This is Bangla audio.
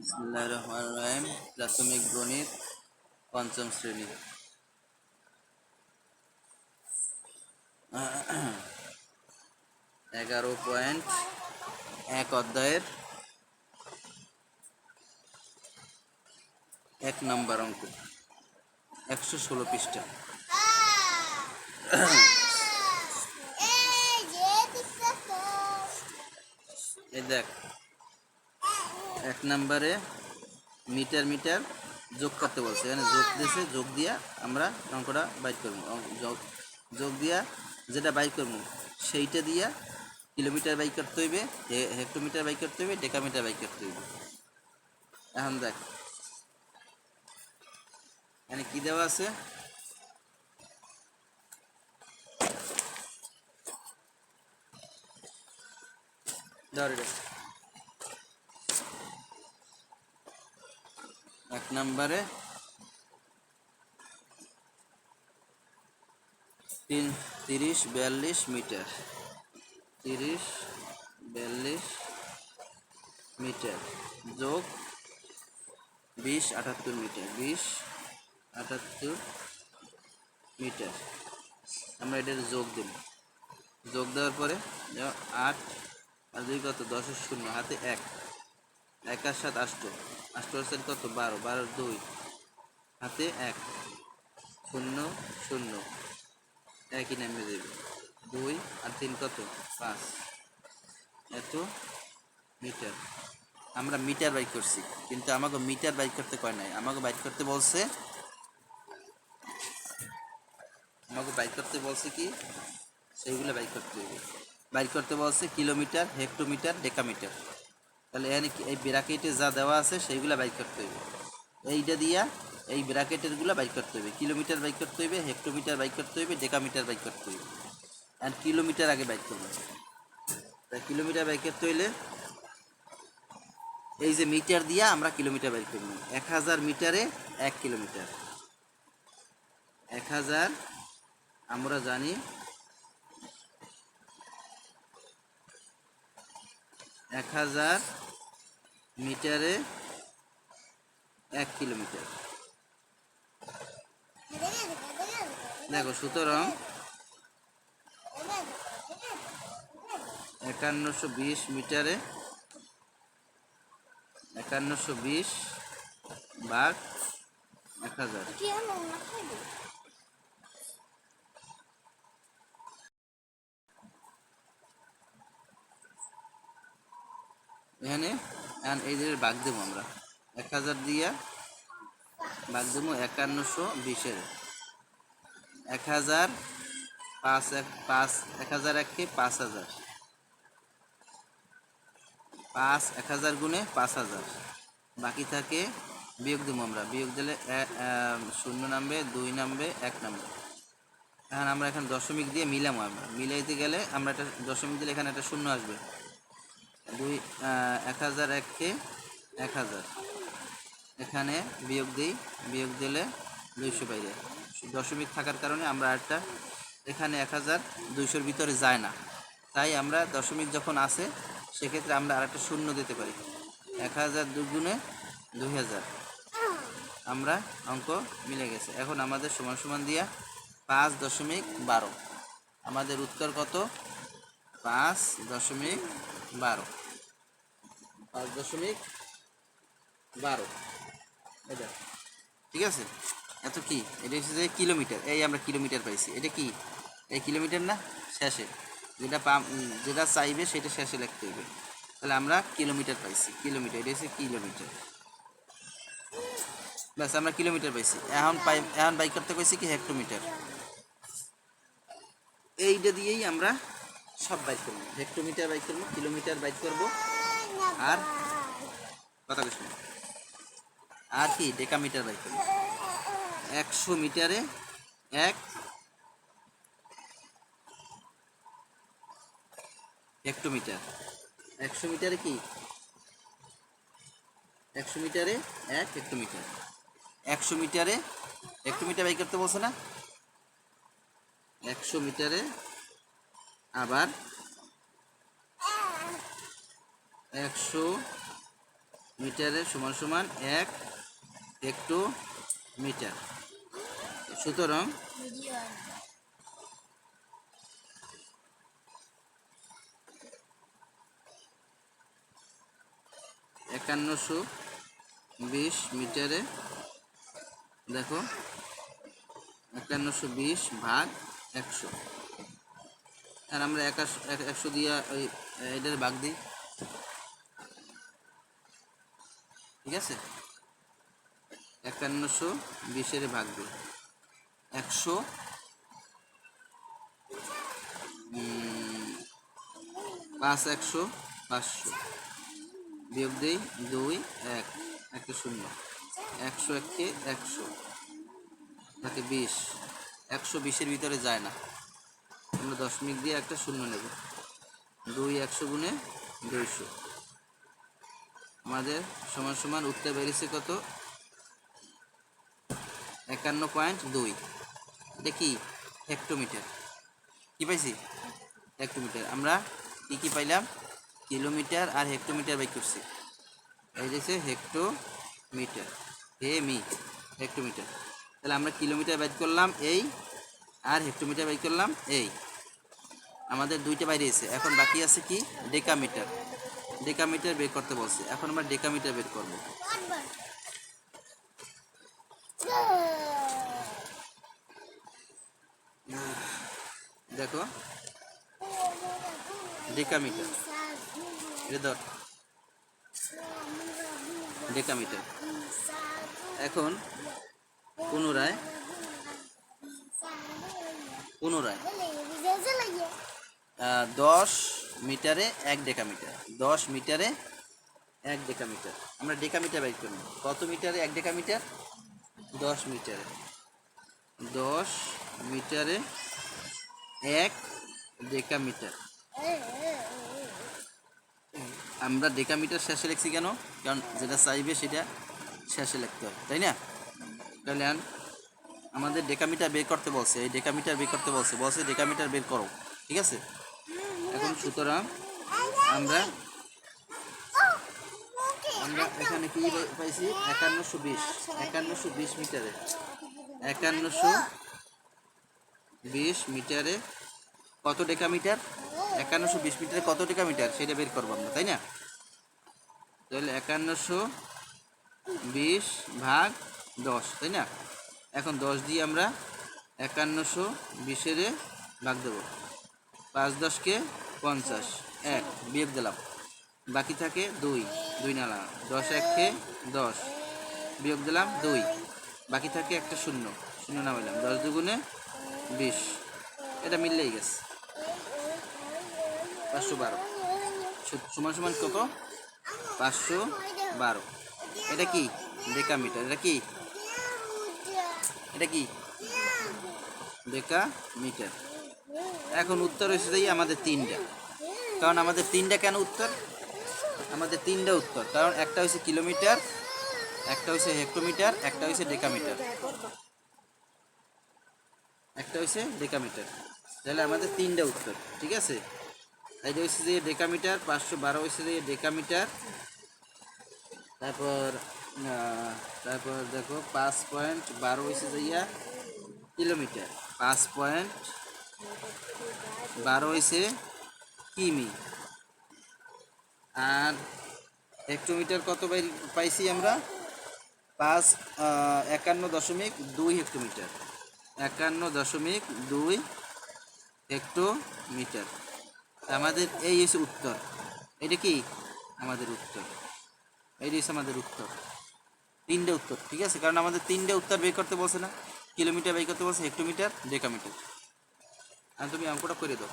রহমান রহিম। প্রাথমিক গণিত পঞ্চম শ্রেণি। এগারো পয়েন্ট এক অধ্যায়ের এক নম্বর অঙ্ক। একশো ষোলো পৃষ্ঠা। এই দেখ এক নম্বরে মিটার মিটার যোগ করতে বলছে। এখানে যোগ দিয়েছে, যোগ দিয়া আমরা অঙ্কটা বাইর করব। যোগ যোগ দিয়া যেটা বাইর করব, সেইটা দিয়া কিলোমিটার বাইক করতে হইবে হেক্টোমিটার বাইক করতে হইবে, ডেকামিটার বাইক করতে হইবে। এখন দেখ, এখানে কি দেওয়া আছে? ধর এটা। এক নম্বরে তিন, তিরিশ, বিয়াল্লিশ মিটার। তিরিশ, বিয়াল্লিশ মিটার। যোগ বিশ, আটাত্তর মিটার। বিশ, আটাত্তর মিটার। আমরা এটার যোগ দেব। যোগ দেওয়ার পরে আট, আর দুই কত? দশের শূন্য। হাতে এক। এক আর সাত আষ্ট। আষ্ট সাত কত? বারো। বারো, দুই। হাতে এক। শূন্য শূন্য। একই নামে দেবে। দুই আর তিন কত? পাঁচ। এত মিটার। আমরা মিটার বাইক করছি। কিন্তু আমাকে মিটার বাইক করতে কয় নাই। আমাকে বাইক করতে বলছে, আমাকে বাইক করতে বলছে কি? সেইগুলো বাইক করতে হবে। বাইক করতে বলছে কিলোমিটার, হেক্টোমিটার, ডেকামিটার। তাহলে এখানে এই ব্র্যাকেটে যা দেওয়া আছে সেইগুলো বাইক করতে হইবে। এইটা দিয়া এই ব্র্যাকেটেরগুলো বাইক করতে হইবে। কিলোমিটার বাইক করতে হবে হেক্টোমিটার বাইক করতে হবে ডেকামিটার বাইক করতে হইবে। আর কিলোমিটার আগে বাইক করবে। তাই কিলোমিটার বাইক করতে হইলে এই যে মিটার দিয়া আমরা কিলোমিটার বাইক করব। এক হাজার মিটারে এক কিলোমিটার এক হাজার আমরা জানি এক হাজার মিটারে এক কিলোমিটার। দেখো, সুতরাং একান্নশো বিশ মিটারে একান্নশো বিশ ভাগ এক হাজার। এখানে এই যে ভাগ দেবো আমরা। এক হাজার দিয়া ভাগ দেবো একান্নশো বিশের। এক হাজার পাঁচ এক পাঁচ, এক হাজার একে পাঁচ হাজার। পাঁচ, এক হাজার গুণে পাঁচ হাজার। বাকি থাকে বিয়োগ দেবো আমরা। বিয়োগ দিলে শূন্য নামবে, দুই নামবে, এক নামবে। এখন আমরা এখন দশমিক দিয়ে মিলাম আমরা। মিলাইতে গেলে আমরা একটা দশমিক দিলে এখানে একটা শূন্য আসবে। দুই এক হাজার এককে এক হাজার। এখানে বিয়োগ দিই, বিয়োগ দিলে দুইশো বাইরে দশমিক থাকার কারণে আমরা একটা এখানে এক হাজার দুইশোর ভিতরে যায় না। তাই আমরা দশমিক যখন আসে সেক্ষেত্রে আমরা আর একটা শূন্য দিতে পারি। এক হাজার দুগুণে দুই হাজার। আমরা অঙ্ক মিলে গেছে। এখন আমাদের সমান সমান দিয়া পাঁচ দশমিক বারো। আমাদের উত্তর কত? পাঁচ দশমিক বারো। পাঁচ দশমিক বারো। এটা ঠিক আছে? এত কি? এটা হচ্ছে যে কিলোমিটার। এই আমরা কিলোমিটার পাইছি। এটা কি? এই কিলোমিটার না? শেষে। যেটা পাম যেটা চাইবে সেটা শেষে লিখতে হবে। তাহলে আমরা কিলোমিটার পাইছি। কিলোমিটার। এটা হচ্ছে কিলোমিটার। ব্যাস, আমরা কিলোমিটার পাইছি। এখন পাই এখন বাইক করতে পাইছি কি হেক্টোমিটার। এইটা দিয়েই আমরা সব বাইক করব। হেক্টোমিটার বাইক করব, কিলোমিটার বাইক করব। আর কথা না। আর কি, ডেকামিটার বাইক করব একশো মিটারে এক হেক্টোমিটার। একশো মিটারে কি? একশো মিটারে এক হেক্টোমিটার। একশো মিটারে হেক্টোমিটার বাইক করতে বলছে না? একশো মিটারে আবার একশো মিটারের সমান সমান এক হেক্টো মিটার সুতরাং একান্নশো বিশ মিটারে, দেখো, একান্নশো বিশ ভাগ একশো। আর আমরা একাশ এক- একশো দিয়া ওই এটার ভাগ দিই। ঠিক আছে? একান্নশো বিশের ভাগ দিই একশো পাঁচ একশো, পাঁচশো। বিয়োগ দিই দুই, এক। একটা শূন্য। একশো এককে একশো। থাকে বিশ। একশো বিশের ভিতরে যায় না। আমরা দশমিক দিয়ে একটা শূন্য নেব। দুই একশো গুণে দুইশো। আমাদের সমান সমান উত্তর বেরিয়েছে কত? একান্ন পয়েন্ট দুই। কি? হেক্টোমিটার। কি পাইছি? হেক্টোমিটার। আমরা কি কি পাইলাম? কিলোমিটার আর হেক্টোমিটার বাই করছি। এই যে হেক্টোমিটার। হে মি, হেক্টোমিটার। তাহলে আমরা কিলোমিটার বাইক করলাম এই আর হেক্টোমিটার বাইক করলাম এই। আমাদের দুইটা বাইরে এসে এখন বাকি আছে কি? ডেকামিটার। ডেকামিটার বের করতে বলছে। এখন আমরা ডেকামিটার বের করব। দেখো। ডেকামিটার ধর। ডেকামিটার এখন পুনরায় পুনরায়। দশ মিটারে এক ডেকামিটার, দশ মিটারে এক ডেকামিটার। আমরা ডেকামিটার বাইক করব কত মিটারে এক ডেকামিটার? দশ মিটারে। দশ মিটারে এক ডেকামিটার। আমরা ডেকামিটার শেষে লিখছি কেন? কারণ যেটা চাইবে সেটা শেষে লিখতে হবে, তাই না? তাহলে আমাদের ডেকামিটার বের করতে বলছে, এই ডেকামিটার বের করতে বলছে বলছে ডেকামিটার বের করো, ঠিক আছে? এখন সুতরাং আমরা আমরা এখানে কি পাইছি? একান্নশো বিশ। একান্নশো বিশ মিটারে। একান্নশো বিশ মিটারে কত ডেকামিটার? একান্নশো বিশ মিটারে কত ডেকামিটার? সেটা বের করব আমরা, তাই না? তাহলে একান্নশো বিশ ভাগ দশ, তাই না? এখন দশ দিয়ে আমরা একান্নশো বিশেরে ভাগ দেবো। পাঁচ দশকে পঞ্চাশ, এক, বিয়োগ দিলাম। বাকি থাকে দুই দুই নালা, দশ এককে দশ, বিয়োগ দিলাম দুই। বাকি থাকে একটা শূন্য শূন্য নামাইলাম দশ দুগুণে বিশ। এটা মিললেই গেছে। পাঁচশো বারো। সমান সমান কত? পাঁচশো বারো। এটা কি? ডেকা মিটার এটা কি? এটা কি? ডেকা মিটার এখন উত্তর হয়েছে যাই আমাদের তিনটা। কারণ আমাদের তিনটা কেন উত্তর? আমাদের তিনটা উত্তর। কারণ একটা হয়েছে কিলোমিটার, একটা হয়েছে হেক্টোমিটার, একটা হয়েছে ডেকামিটার। একটা হয়েছে ডেকামিটার। তাহলে আমাদের তিনটা উত্তর, ঠিক আছে? এটা হচ্ছে যে ডেকামিটার, পাঁচশো বারো হয়েছে যে ডেকামিটার। তারপর তারপর দেখো, পাঁচ পয়েন্ট বারো হয়েছে যাইয়া কিলোমিটার। পাঁচ পয়েন্ট বারো হয়েছে কিমি। আর হেক্টোমিটার কত পাই- পাইছি আমরা? পাঁচ একান্ন দশমিক দুই হেক্টোমিটার একান্ন দশমিক দুই হেক্টোমিটার আমাদের এই হচ্ছে উত্তর। এটা কি? আমাদের উত্তর। এই হচ্ছে আমাদের উত্তর। তিনটে উত্তর, ঠিক আছে? কারণ আমাদের তিনটে উত্তর বের করতে বলছে না। কিলোমিটার বের করতে বলছে হেক্টোমিটার ডেকামিটার তুমি অঙ্কটা করে দাও